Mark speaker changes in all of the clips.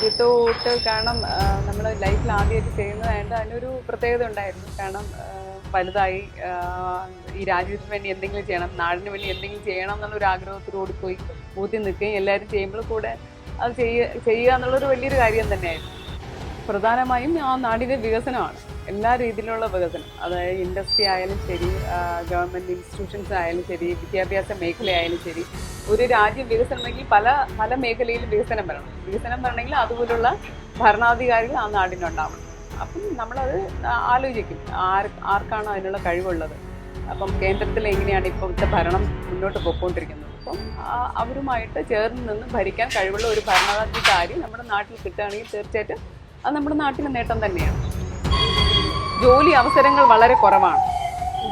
Speaker 1: ആദ്യത്തെ വോട്ട് കാരണം നമ്മൾ ലൈഫിൽ ആദ്യമായിട്ട് ചെയ്യുന്നതായിട്ട് അതിനൊരു പ്രത്യേകത ഉണ്ടായിരുന്നു. കാരണം വലുതായി ഈ രാജ്യത്തിന് വേണ്ടി എന്തെങ്കിലും ചെയ്യണം നാടിന് വേണ്ടി എന്തെങ്കിലും ചെയ്യണം എന്നുള്ളൊരു ആഗ്രഹത്തിലൂടെ പോയി ബൂത്തിൽ നിൽക്കുകയും എല്ലാവരും ചെയ്യുമ്പോൾ കൂടെ അത് ചെയ്യുക ചെയ്യുക എന്നുള്ളൊരു വലിയൊരു കാര്യം തന്നെയായിരുന്നു. പ്രധാനമായും ആ നാടിന്റെ വികസനമാണ്. എല്ലാ രീതിയിലുള്ള വികസനം അതായത് ഇൻഡസ്ട്രി ആയാലും ശരി ഗവൺമെന്റ് ഇൻസ്റ്റിറ്റ്യൂഷൻസ് ആയാലും ശരി വിദ്യാഭ്യാസ മേഖലയായാലും ശരി ഒരു രാജ്യം വികസനമെങ്കിൽ പല പല മേഖലയിലും വികസനം വരണം. വികസനം വരണമെങ്കിൽ അതുപോലുള്ള ഭരണാധികാരികൾ ആ നാടിനുണ്ടാവണം. അപ്പം നമ്മളത് ആലോചിക്കും. ആർ ആർക്കാണ് അതിനുള്ള കഴിവുള്ളത്? അപ്പം കേന്ദ്രത്തിൽ എങ്ങനെയാണ് ഇപ്പോഴത്തെ ഭരണം മുന്നോട്ട് പോയിക്കൊണ്ടിരിക്കുന്നത്? അപ്പം അവരുമായിട്ട് ചേർന്ന് നിന്ന് ഭരിക്കാൻ കഴിവുള്ള ഒരു ഭരണാധികാരി നമ്മുടെ നാട്ടിൽ കിട്ടുകയാണെങ്കിൽ തീർച്ചയായിട്ടും അത് നമ്മുടെ നാട്ടിലെ നേട്ടം തന്നെയാണ്. ജോലി അവസരങ്ങൾ വളരെ കുറവാണ്.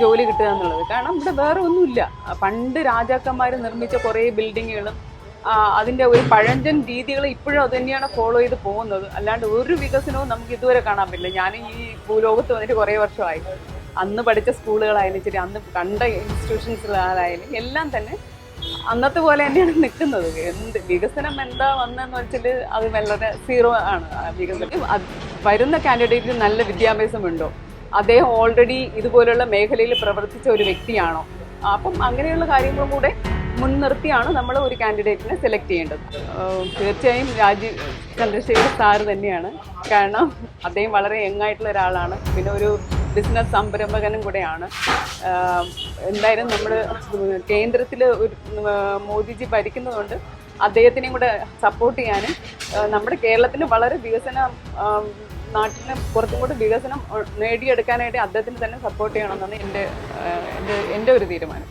Speaker 1: ജോലി കിട്ടുക എന്നുള്ളത്. കാരണം ഇവിടെ വേറെ ഒന്നുമില്ല. പണ്ട് രാജാക്കന്മാർ നിർമ്മിച്ച കുറേ ബിൽഡിങ്ങുകളും അതിന്റെ ഒരു പഴഞ്ചൻ രീതികൾ ഇപ്പോഴും അത് തന്നെയാണ് ഫോളോ ചെയ്ത് പോകുന്നത്. അല്ലാണ്ട് ഒരു വികസനവും നമുക്ക് ഇതുവരെ കാണാൻ പറ്റില്ല. ഞാൻ ഈ ഭൂലോകത്ത് വന്നിട്ട് കുറേ വർഷമായി. അന്ന് പഠിച്ച സ്കൂളുകളായാലും ശരി അന്ന് കണ്ട ഇൻസ്റ്റിറ്റ്യൂഷൻസുകളായാലും എല്ലാം തന്നെ അന്നത്തെ പോലെ തന്നെയാണ് നിൽക്കുന്നത്. എന്ത് വികസനം എന്താ വന്നതെന്ന് വെച്ചാൽ അത് വളരെ സീറോ ആണ്. വികസനം വരുന്ന കാൻഡിഡേറ്റിന് നല്ല വിദ്യാഭ്യാസം ഉണ്ടോ അദ്ദേഹം ഓൾറെഡി ഇതുപോലുള്ള മേഖലയിൽ പ്രവർത്തിച്ച ഒരു വ്യക്തിയാണോ? അപ്പം അങ്ങനെയുള്ള കാര്യങ്ങളും കൂടെ മുൻനിർത്തിയാണ് നമ്മൾ ഒരു കാൻഡിഡേറ്റിനെ സെലക്ട് ചെയ്യേണ്ടത്. തീർച്ചയായും രാജീവ് ചന്ദ്രശേഖർ സാർ തന്നെയാണ്. കാരണം അദ്ദേഹം വളരെ യങ് ആയിട്ടുള്ള ഒരാളാണ്. പിന്നെ ഒരു ബിസിനസ് സംരംഭകനും കൂടെയാണ്. എന്തായാലും നമ്മൾ കേന്ദ്രത്തിൽ ഒരു മോദിജി ഭരിക്കുന്നതുകൊണ്ട് അദ്ദേഹത്തിനെയും കൂടെ സപ്പോർട്ട് ചെയ്യാനും നമ്മുടെ കേരളത്തിൽ വളരെ വികസനം നാട്ടിന് കുറച്ചും കൂടി വികസനം നേടിയെടുക്കാനായിട്ട് അദ്ദേഹത്തിന് തന്നെ സപ്പോർട്ട് ചെയ്യണമെന്നാണ് എന്റെ എന്റെ എന്റെ ഒരു തീരുമാനം.